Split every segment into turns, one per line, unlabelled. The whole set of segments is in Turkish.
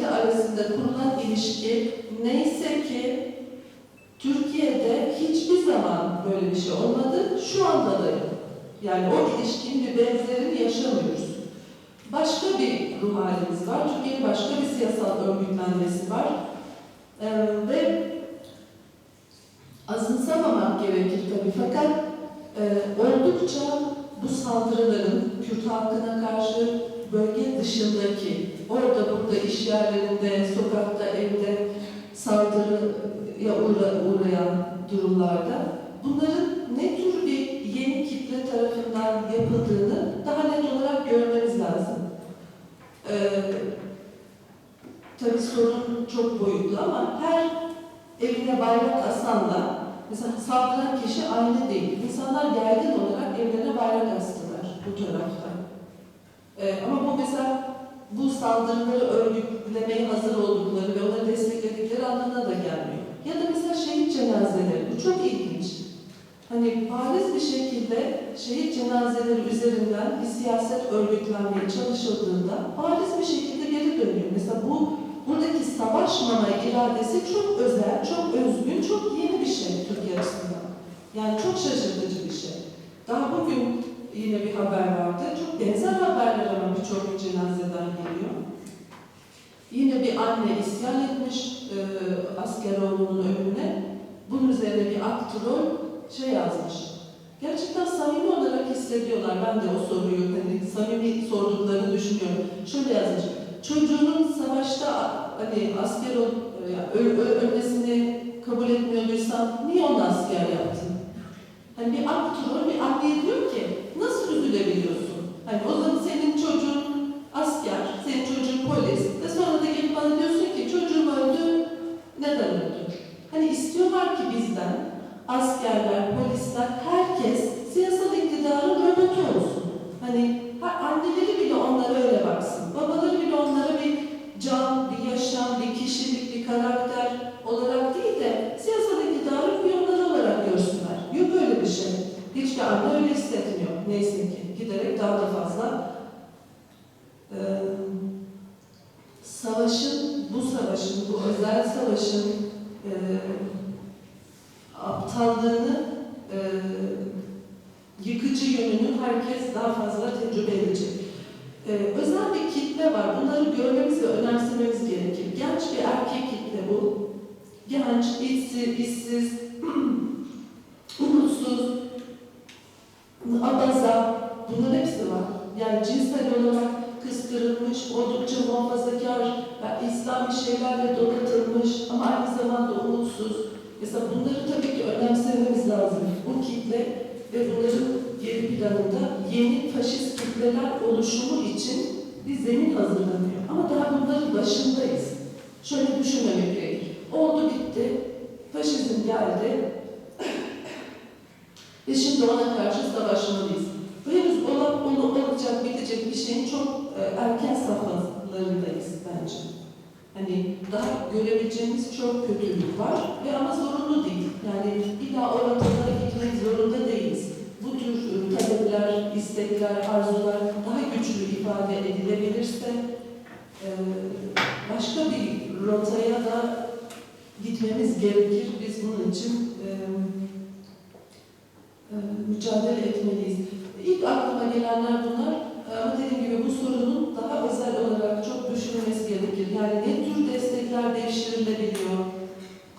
devleti arasında kurulan ilişki neyse ki Türkiye'de hiçbir zaman böyle bir şey olmadı. Şu anda da. Yani o ilişkinin bir benzerini yaşamıyoruz. Başka bir ruh halimiz var. Türkiye'nin başka bir siyasal örgütlenmesi var. Ee, ve azımsamamak gerekir tabii. Fakat e, oldukça bu saldırıların Kürt halkına karşı bölge dışındaki, orada burada iş yerlerinde, sokakta, evde saldırıya uğra, uğrayan durumlarda bunların ne tür bir yeni kitle tarafından yapıldığını daha net olarak görmemiz lazım. Ee, tabii sorun çok boyutlu ama her evine bayrak asanla mesela saldıran kişi aynı değil. İnsanlar yaygın olarak evlerine bayrak astılar bu tarafta. Ee, ama bu mesela bu saldırıları örgütlemeye hazır oldukları ve onları destekledikleri anlamına da gelmiyor. Ya da mesela şehit cenazeleri, bu çok ilginç. Hani bariz bir şekilde şehit cenazeleri üzerinden bir siyaset örgütlenmeye çalışıldığında bariz bir şekilde geri dönüyor. Mesela bu buradaki savaşmama iradesi çok özel, çok özgün, çok yeni bir şey Türkiye açısından. Yani çok şaşırtıcı bir şey. Daha bugün yine bir haber vardı. Çok benzer haberler ama birçok cenazeden geliyor. Yine bir anne isyan etmiş e, asker oğlunun önüne. Bunun üzerine bir aktörol şey yazmış. Gerçekten samimi olarak hissediyorlar. Ben de o soruyu hani samimi sorduklarını düşünüyorum. Şöyle yazmış. Çocuğunun savaşta hani asker ol, e, ö- ö- ölmesini kabul etmiyorduysan niye onu asker yaptın? Hani bir aktör, bir anneye diyor ki nasıl üzülebiliyorsun? Hani o zaman senin çocuğun asker, senin çocuğun polis ve sonra da gelip bana diyorsun ki çocuğum öldü, neden öldü? Hani istiyorlar ki bizden askerler, polisler, herkes siyasal iktidarın robotu olsun. Hani ha- anneleri bile onlara öyle baksın. Babaları bile onlara bir can, bir yaşam, bir kişilik, bir karakter olarak değil de siyasal iktidarın piyonları olarak görsünler. Yok öyle bir şey. Hiçbir anne öyle hissetmiyor. Neyse ki. Giderek daha da fazla eee, savaşın, bu savaşın, bu özel savaşın eee aptallığını, eee, yıkıcı yönünü herkes daha fazla tecrübe edecek. Eee, özel bir kitle var. Bunları görmemiz ve önemsememiz gerekir. Genç bir erkek kitle bu. Genç, işsiz, işsiz, umutsuz, abaza, bunların hepsi var. Yani cinsel olarak kıstırılmış, oldukça muhafazakar, yani İslami şeylerle donatılmış ama aynı zamanda umutsuz. Mesela bunları tabii ki önemsememiz lazım. Bu kitle ve bunların geri planında yeni faşist kitleler oluşumu için bir zemin hazırlanıyor. Ama daha bunların başındayız. Şöyle düşünmemek gerekir. Oldu bitti, faşizm geldi ve şimdi ona karşı savaşmalıyız. Bu henüz olan, onu olacak, bitecek bir şeyin çok e, erken safhalarındayız bence. Hani daha görebileceğimiz çok kötülük var ve ama zorunlu değil. Yani illa oralara gitmek zorunda değiliz. Bu tür talepler, istekler, arzular daha güçlü ifade edilebilirse e, başka bir rotaya da gitmemiz gerekir. Biz bunun için e, e, mücadele etmeliyiz. İlk aklıma gelenler bunlar. Ama dediğim gibi bu sorunun daha özel olarak çok düşünülmesi gerekir. Yani ne tür destekler değiştirilebiliyor?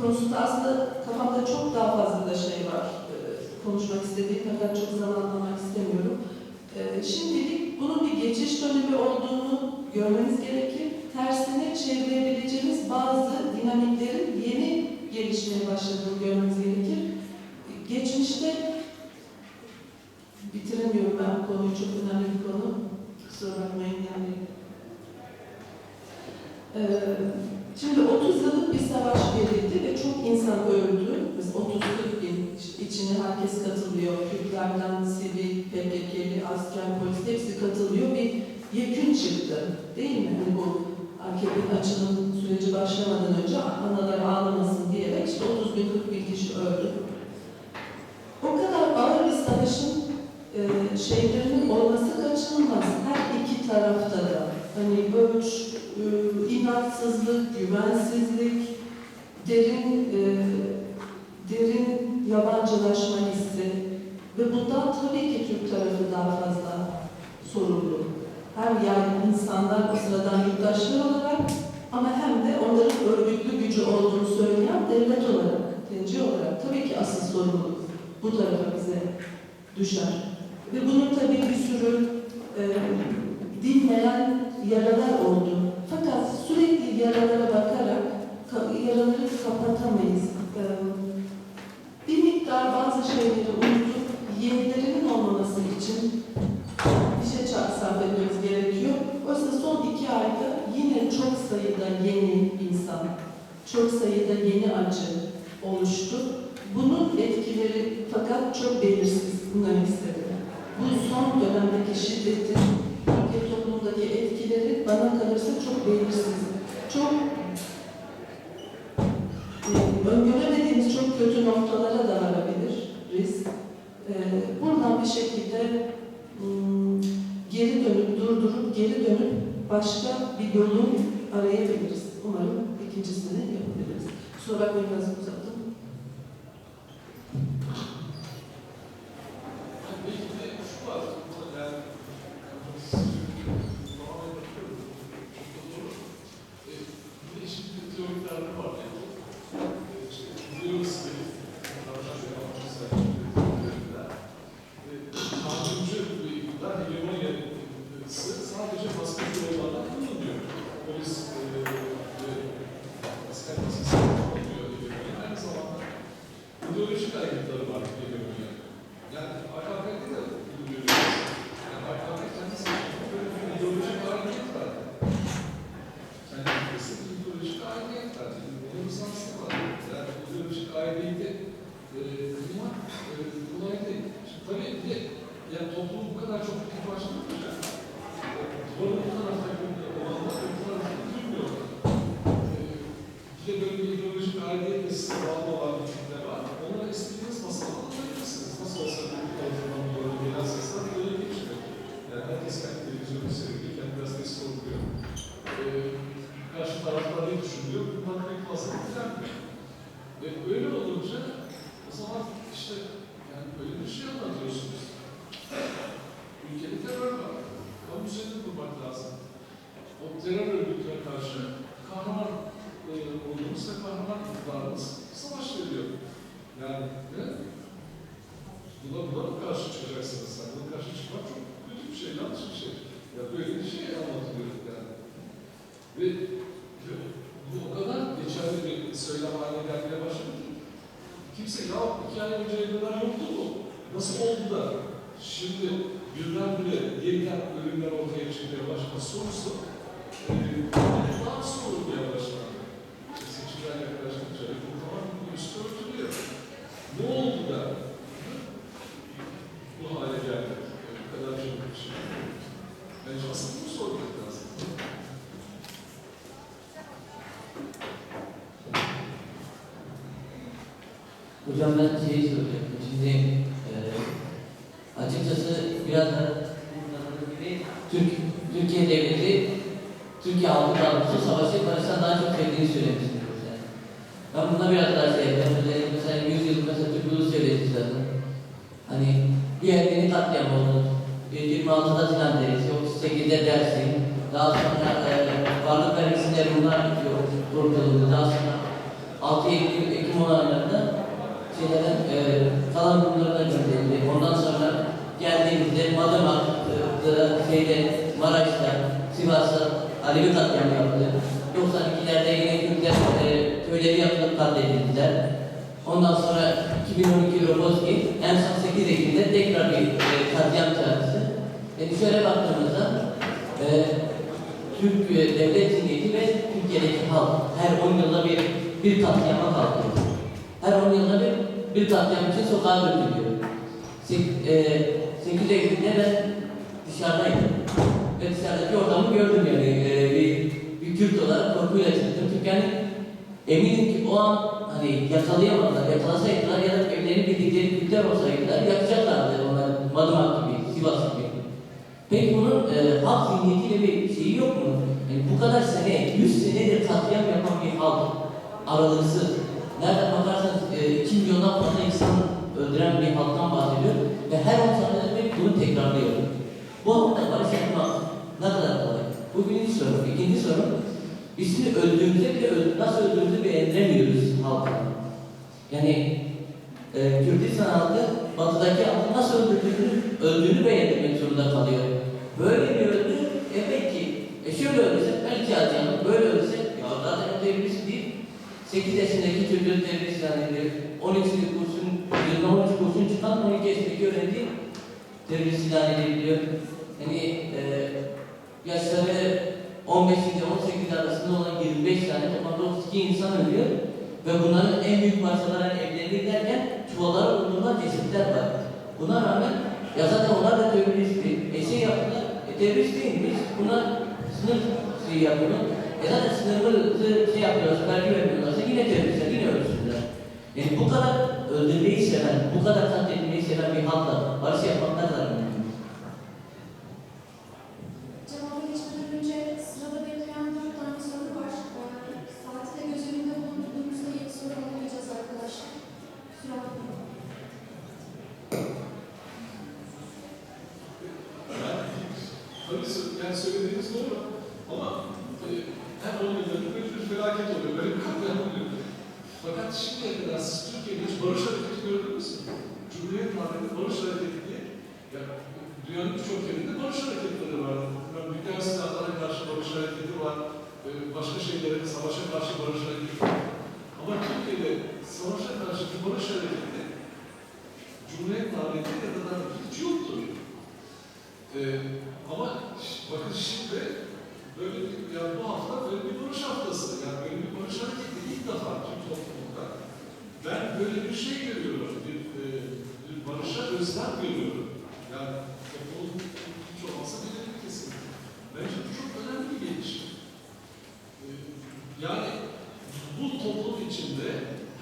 Konusunda aslında kafamda çok daha fazla da şey var. e, Konuşmak istediğim fakat çok zaman almak istemiyorum. E, Şimdilik bunun bir geçiş dönemi olduğunu görmeniz gerekir. Tersine çevirebileceğimiz bazı dinamiklerin yeni gelişmeye başladığını görmeniz gerekir. Geçmişte bitiremiyorum ben bu konuyu çok önemli bir konu. Kusura bakmayın yani. Ee, şimdi 30 yıllık bir savaş verildi ve çok insan öldü. Mesela 30 40 bin içine herkes katılıyor. Kürtlerden sivil, PKK'li, asker, polis hepsi katılıyor. Bir yekün çıktı. Değil mi? Hani bu AKP'nin açılım süreci başlamadan önce analar ağlamasın diyerek işte 30 bin 40 bin kişi öldü. O kadar ağır bir savaşın e, şeylerinin olması kaçınılmaz. Her iki tarafta da. hani göç, e, inatsızlık, güvensizlik, derin e, derin yabancılaşma hissi ve bundan tabii ki Türk tarafı daha fazla sorumlu. Hem yani insanlar o sıradan yurttaşlar olarak ama hem de onların örgütlü gücü olduğunu söyleyen devlet olarak, TC olarak tabii ki asıl sorumluluk bu tarafa bize düşer. Ve bunun tabii bir sürü e, dinmeyen yaralar oldu. Fakat sürekli yaralara bakarak ka- yaraları kapatamayız. E, bir miktar bazı şeyleri unutup yenilerinin olmaması için sayıda yeni insan, çok sayıda yeni acı oluştu. Bunun etkileri fakat çok belirsiz. Demek istedim. Bu son dönemdeki şiddetin Türkiye toplumundaki etkileri bana kalırsa çok belirsiz. Çok öngöremediğimiz çok kötü noktalara da varabilir risk. E, buradan bir şekilde hmm, geri dönüp durdurup geri dönüp başka bir yolu arayabiliriz. Umarım ikincisini yapabiliriz. Kusura bakmayın biraz uzattım.
Belki de şu var, yani tamamen bakıyorum, çok da doğru. E, bir de şimdi teoriklerde var yani. E, işte, biliyoruz ki, arkadaşlar yapmışlar, teoriler. E, kanuncu bir iktidar, hegemonyası sadece baskıcı yollardan kullanılıyor. Polis e, ve asker baskısı kullanılıyor hegemonya. Aynı zamanda ideolojik ayrıntıları var. Yani AKP'de de bunu görüyoruz. Yani AKP kendisi böyle bir ideolojik aidiyet var. Kendi ülkesi bir ideolojik aidiyet var. Onun lisansı var. Yani ideolojik aidiyeti e, kıymak e, kolay değil. Şimdi tabii bir de yani toplum bu kadar çok bir başlamış ya. Duvarın bu taraftaki olanlar ve bu taraftaki durmuyorlar. E, bir de böyle bir ideolojik aidiyetle size bağlı olan bir kitle var. Onları istediğiniz masada anlatabilirsiniz. Nasıl olsa bir tarafından doğru gelen sesler böyle geçmiyor. Yani herkes kendi televizyonu seyrediyor, kendi gazetesi okuyor. Ee, karşı taraflar ne düşünüyor? Bunlar pek fazla ilgilenmiyor. Ve öyle olunca o zaman işte yani böyle bir şey anlatıyorsunuz. Ülkede terör var. Kamu düzenini kurmak lazım. O terör örgütüne karşı kahraman e, olduğumuz ve kahraman iktidarımız savaş veriyor. Yani ne? Buna, buna mı karşı çıkacaksınız sen? Buna karşı çıkmak çok kötü bir şey, yanlış bir şey. Ya böyle bir şey anlatılıyor yani. Ve ve bu o kadar geçerli bir söylem haline gelmeye başladı ki kimse ya iki ay önceye kadar yoktu bu. Nasıl oldu da şimdi birdenbire yeniden ölümler ortaya çıkmaya başladı sorusu e, daha sorulmaya başladı. İşte seçimler yaklaştıkça bu tamam bu üstü örtülüyor. Ne oldu da bu hale geldi? Bu kadar çok bir şey. Bence asıl bunu sormak lazım.
Hocam ben şeyi soracaktım. Şimdi e, açıkçası biraz da Türk, Türkiye devleti Türkiye halkı davranışı savaşı barıştan daha çok sevdiğini söylemiştiniz. Yani. Ben buna biraz daha şey yapıyorum. Mesela 100 yıl mesela Türk Ulus Devleti zaten. Hani bir yerlerini katliam oldu. 26'da Sinan Deresi, 38'de Dersim. Daha sonra e, varlık vergisinde bunlar yok, kurtuldu. Daha sonra 6 Ekim, Ekim olaylarında şeylerden e, kalan bunlardan gönderildi. Ondan sonra geldiğimizde Madımak'ta, şeyde, Maraş'ta, Sivas'ta Alevi katliamı yapıldı. 92'lerde yine Kürtler e, köyleri yapılıp katledildiler. Ondan sonra 2012 Roboski, en son 8 Ekim'de tekrar bir e, katliam çağrısı. E, şöyle baktığımızda e, Türk e, devlet zihniyeti ve Türkiye'deki halk her 10 yılda bir bir katliama kalkıyor. Her 10 yılda bir, bir katliam için sokağa dökülüyor. Sek, e, 8 Ekim'de ben dışarıdaydım. Ve dışarıdaki ortamı gördüm yani. E, bir, bir Kürt olarak korkuyla çıktım. Çünkü yani eminim ki o an hani yakalayamadılar, yakalasaydılar ya da evlerini bildikleri Kürtler olsaydılar yakacaklardı onlar Madımak gibi, Sivas gibi. Peki bunun e, halk zihniyetiyle bir şeyi yok mu? Yani bu kadar sene, 100 senedir katliam yapan bir halk, aralıksız. Nereden bakarsanız e, 2 milyondan fazla insan öldüren bir halktan bahsediyor ve her 10 saniyede bir bunu tekrarlıyor. Bu halkta barış yapmak ne kadar kolay? Bu birinci soru. İkinci soru, biz şimdi öldüğümüzde bile öl- nasıl öldüğümüzü beğendiremiyoruz halka. Yani e, Kürdistan halkı batıdaki halkı nasıl öldürdüğünü, öldüğünü beğendirmek zorunda kalıyor. Böyle bir öldü, evet ki, e şöyle öldürse belki acıyalım, böyle öldürse, ya zaten değil. 8 yaşındaki çocuğun terörist ilan edilir. 12 kurşun, yılda 13 kurşun çıkan 12 yaşındaki öğrenci terörist ilan ediliyor. Yani e, yaşları 15 ile 18 arasında olan 25 tane toplamda 32 insan ölüyor. Ve bunların en büyük parçaları evlerine giderken çuvallara bulunan cesetler var. Buna rağmen ya zaten onlar da teröristti. E şey yaptılar, e, terörist değilmiş. Bunlar sınır şeyi yapıyor. E zaten sınırı şey yapıyorlar, vergi vermiyorlarsa yine teröristler, yine ölçüsüzler. Yani bu kadar öldürmeyi seven, bu kadar katletmeyi seven bir halkla barış yapmak ne kadar
var. Ee.
Tabii yani söylediğiniz doğru ama e, her 10 yılda bir böyle bir felaket oluyor, böyle bir katliam oluyor. Fakat şimdiye kadar siz Türkiye'de hiç barış hareketi gördünüz mü? Cumhuriyet tarihinde barış hareketi diye, ya, dünyanın birçok yerinde barış hareketleri var. Yani Dünya silahlara karşı barış hareketi var, başka şeylere, savaşa karşı barış hareketi var. Ama Türkiye'de savaşa karşı bir barış hareketi Cumhuriyet tarihinde ya da hiç yoktu. Ee, ama bakın şimdi böyle bir, yani bu hafta böyle bir barış haftası. Yani böyle bir barış hareketi ilk defa Türk toplumunda. Ben böyle bir şey görüyorum. Bir, e, bir barışa özlem görüyorum. Yani toplumun hiç olmazsa belirli bir kesim. Bence bu çok önemli bir gelişim. Ee, yani bu toplum içinde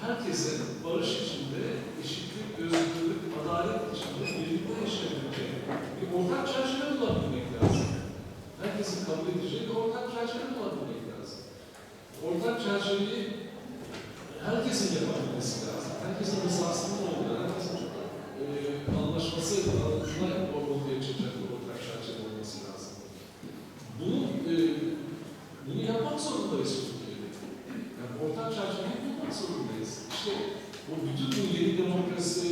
herkesin barış içinde eşitlik, özgürlük, adalet içinde birlikte yaşayabileceği bir ortak çerçeve bulabilmek lazım. Herkesin kabul edeceği bir ortak çerçeve bulabilmek lazım. Ortak çerçeveyi herkesin yapabilmesi lazım. Herkesin rızasının olduğu, herkesin e, anlaşması altına ortaya çıkacak bir ortak çerçeve olması lazım. Bunu, e, bunu yapmak zorundayız Türkiye'de. Yani ortak çerçeveyi bulmak zorundayız. İşte o bütün bu yeni demokrasi,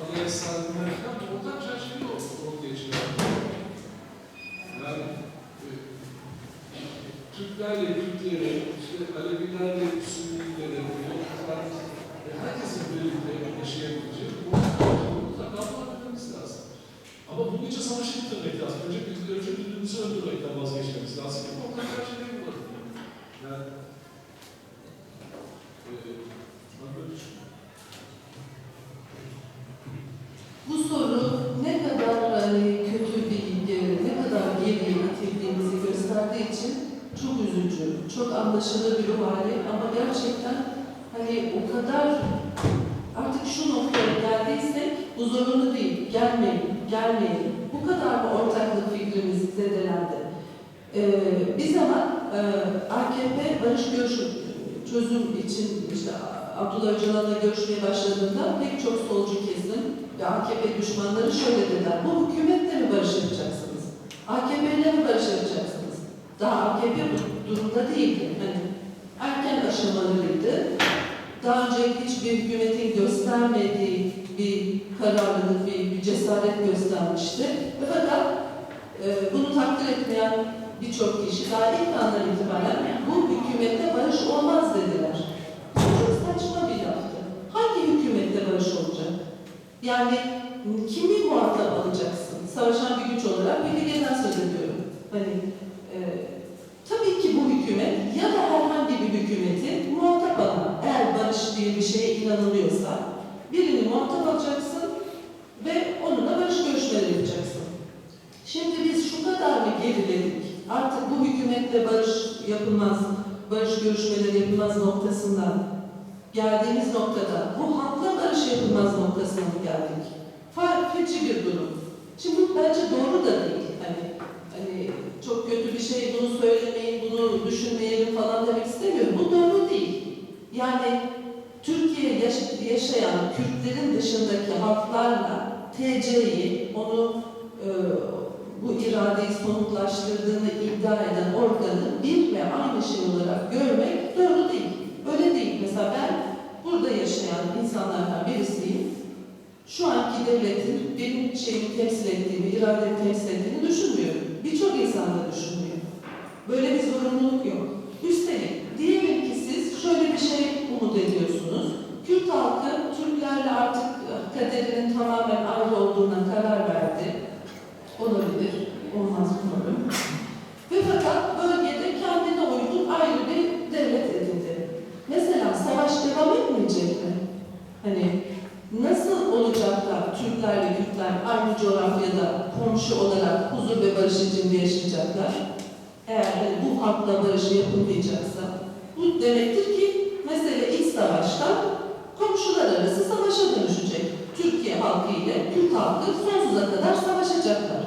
anayasalar falan bu ortak çerçeveyi ortaya çıkartıyor. Yani e, Türklerle Kürtleri, işte Alevilerle Sünnileri, Yolcular, e, herkesin birlikte yaşayabileceği bir ortak çerçeveyi mutlaka bulabilmemiz lazım. Ama bunun için savaşı bitirmek lazım. Önce, biz- önce birbirimizi öldürmekten vazgeçmemiz lazım. Bir ortak çerçeveyi bulalım. Yani, e, ben böyle düşünüyorum.
Bu soru ne kadar hani, kötü bir, e, ne kadar geriye itildiğimizi gösterdiği için çok üzücü, çok anlaşılır bir ruh hali ama gerçekten hani o kadar artık şu noktaya geldiysek bu zorunlu değil, gelmeyin, gelmeyin. Bu kadar mı ortaklık fikrimiz zedelendi? Ee, bir zaman e, AKP barış görüşü çözüm için işte Abdullah Öcalan'la görüşmeye başladığında pek çok solcu kesim ve AKP düşmanları şöyle dediler. Bu hükümetle mi barış yapacaksınız? AKP ile mi barış yapacaksınız? Daha AKP bu durumda değildi. Hani erken aşamalarıydı. Daha önce hiçbir hükümetin göstermediği bir kararlılık, bir, bir cesaret göstermişti. Ve fakat e, bunu takdir etmeyen birçok kişi daha ilk andan itibaren bu hükümette barış olmaz dediler. Çok saçma bir laftı. Hangi hükümette barış olacak? Yani kimi muhatap alacaksın? Savaşan bir güç olarak PKK'den söz ediyorum. Hani e, tabii ki bu hükümet ya da herhangi bir hükümeti muhatap alan, eğer barış diye bir şeye inanılıyorsa birini muhatap alacaksın ve onunla barış görüşmeleri yapacaksın. Şimdi biz şu kadar mı geriledik? Artık bu hükümetle barış yapılmaz, barış görüşmeleri yapılmaz noktasından geldiğimiz noktada bu halkla barış yapılmaz noktasına mı geldik? Fark feci bir durum. Şimdi bu bence doğru da değil. Hani hani çok kötü bir şey bunu söylemeyin, bunu düşünmeyelim falan demek istemiyorum. Bu doğru değil. Yani Türkiye yaş- yaşayan Kürtlerin dışındaki halklarla TC'yi, onu e, bu iradeyi somutlaştırdığını iddia eden organı bir ve aynı şey olarak görmek doğru değil. Öyle değil. Mesela ben burada yaşayan insanlardan birisiyim. Şu anki devletin benim şeyimi temsil ettiğimi, irademi temsil ettiğini düşünmüyorum. Birçok insan da düşünmüyor. Böyle bir zorunluluk yok. Üstelik diyelim ki siz şöyle bir şey umut ediyorsunuz. Kürt halkı Türklerle artık kaderinin tamamen ayrı olduğuna karar verdi. Olabilir, olmaz umarım. Ve fakat bölgede kendine uygun ayrı bir devlet edindi. Mesela savaş devam etmeyecek mi? Hani nasıl olacak da Türklerle Kürtler aynı coğrafyada komşu olarak huzur ve barış içinde yaşayacaklar? Eğer hani bu halkla barışı yapılmayacaksa, bu demektir ki mesele iç savaştan komşular arası savaşa dönüşecek. Türkiye halkı ile Kürt halkı sonsuza kadar savaşacaklar.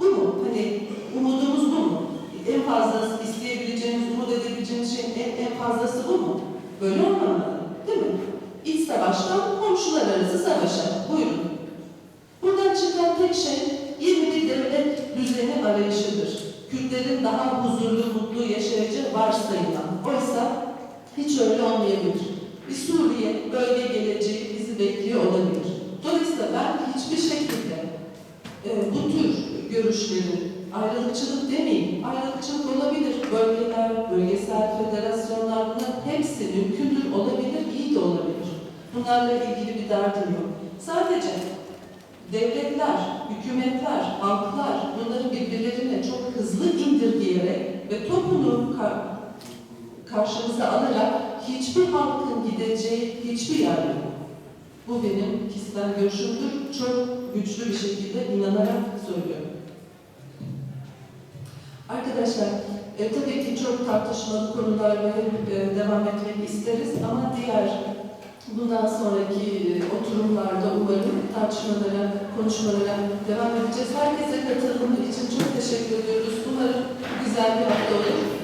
Bu mu? Hani umudumuz bu mu? En fazla isteyebileceğimiz, umut edebileceğimiz şeyin en, en fazlası bu mu? Böyle olmamalı. Değil mi? İç savaştan komşular arası savaşa. Buyurun. Buradan çıkan tek şey yeni bir devlet düzeni arayışıdır. Kürtlerin daha huzurlu, mutlu yaşayacağı varsayılan. Oysa hiç öyle olmayabilir. Bir Suriye bölge geleceği bizi bekliyor olabilir. Dolayısıyla ben hiçbir şekilde e, bu tür görüşlerin ayrılıkçılık demeyin, ayrılıkçılık olabilir. Bölgeler, bölgesel federasyonlar bunların hepsi mümkündür, olabilir, iyi de olabilir. Bunlarla ilgili bir derdim yok. Sadece devletler, hükümetler, halklar bunları birbirlerine çok hızlı indirgeyerek ve topunu ka- karşımıza alarak hiçbir halkın gideceği hiçbir yer yok. Bu benim kişisel görüşümdür. Çok güçlü bir şekilde inanarak söylüyorum. Arkadaşlar, e, tabii ki çok tartışmalı konularla e, devam etmek isteriz ama diğer bundan sonraki e, oturumlarda umarım tartışmalara, konuşmalara devam edeceğiz. Herkese katılımı için çok teşekkür ediyoruz. Umarım güzel bir hafta olur.